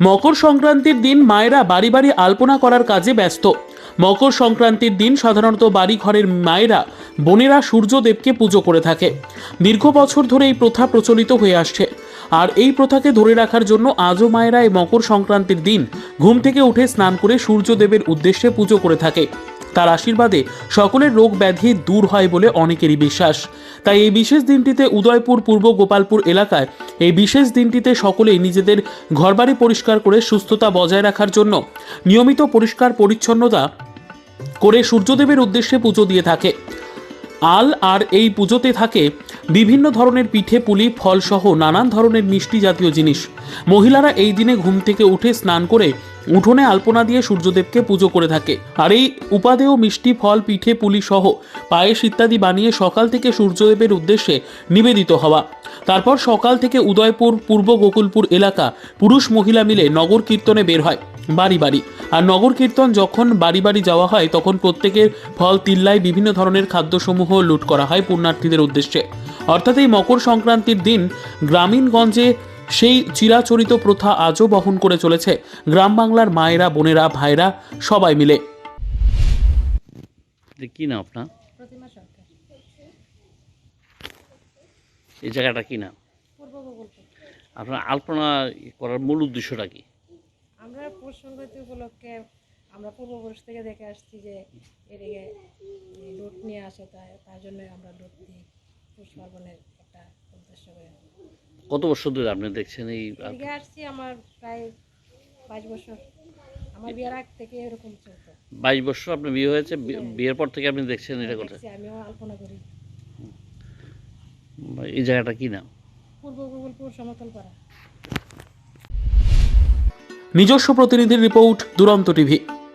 মকর সংক্রান্তির দিন মায়েরা বাড়ি বাড়ি আলপনা করার কাজে ব্যস্ত। মকর সংক্রান্তির দিন সাধারণত বাড়ি ঘরের মায়েরা বোনেরা সূর্যদেবকে পুজো করে থাকে। দীর্ঘ বছর ধরে এই প্রথা প্রচলিত হয়ে আসছে। আর এই প্রথাকে ধরে রাখার জন্য আজও মায়েরা এই মকর সংক্রান্তির দিন ঘুম থেকে উঠে স্নান করে সূর্যদেবের উদ্দেশ্যে পুজো করে থাকে। তার আশীর্বাদে সকলের রোগ ব্যাধি দূর হয় বলে অনেকেরই বিশ্বাস। তাই এই বিশেষ দিনটিতে উদয়পুর, পূর্ব গোপালপুর এলাকায় এই বিশেষ দিনটিতে সকলেই নিজেদের ঘরবাড়ি পরিষ্কার করে সুস্থতা বজায় রাখার জন্য নিয়মিত পরিষ্কার পরিচ্ছন্নতা করে সূর্যদেবের উদ্দেশ্যে পুজো দিয়ে থাকে। আল আর এই পুজোতে থাকে বিভিন্ন ধরনের পিঠে, পুলি ফলসহ নানান ধরনের মিষ্টি জাতীয় জিনিস। মহিলারা এই দিনে ঘুম থেকে উঠে স্নান করে উঠোনে আলপনা দিয়ে সূর্যদেবকে পুজো করে থাকে। আর এই উপাদেয় মিষ্টি, ফল, পিঠে, পুলি সহ পায়েস ইত্যাদি বানিয়ে সকাল থেকে সূর্যদেবের উদ্দেশ্যে নিবেদিত হওয়া। তারপর সকাল থেকে উদয়পুর, পূর্ব গোকুলপুর এলাকা পুরুষ মহিলা মিলে নগর কীর্তনে বের হয়, বাড়ি বাড়ি। আর নগর কীর্তন যখন বাড়ি বাড়ি যাওয়া হয়, তখন প্রত্যেকের ফল তিল্লায় বিভিন্ন ধরনের খাদ্যসমূহ লুট করা হয় পুণ্যার্থীদের উদ্দেশ্যে। অর্থাৎ এই মকর সংক্রান্তির দিন গ্রামীণগঞ্জে সেই চিরাচরিত প্রথা আজও বহন করে চলেছে। গ্রাম বাংলার মায়েরা বোনেরা ভাইরা সবাই মিলে। কি নাম আপনার? এই জায়গাটা কি নাম? আপনার আলপনা করার মূল উদ্দেশ্যটা কি? আমরা পৌষ সংক্রান্তি উপলক্ষে আমরা পূর্বপুরুষ থেকে দেখে আসছি যে এদিকে লুট নিয়ে আসে তাই তার জন্য আমরা লুট দিই। পৌষ একটা উদ্দেশ্য করে কত বছর ধরে আপনি দেখছেন এই আসছি আমার প্রায় বাইশ বছর। আমার বিয়ের আগ থেকে এরকম চলতো। বাইশ বছর আপনার বিয়ে হয়েছে বি- বিয়ের পর থেকে আপনি দেখছেন এটা করতে দেখছি আমিও আলপনা করি। এই জায়গাটা কি নাম? পূর্ব বগলপুর সমতল পাড়া নিজস্ব প্রতিনিধির রিপোর্ট দুরন্ত টিভি।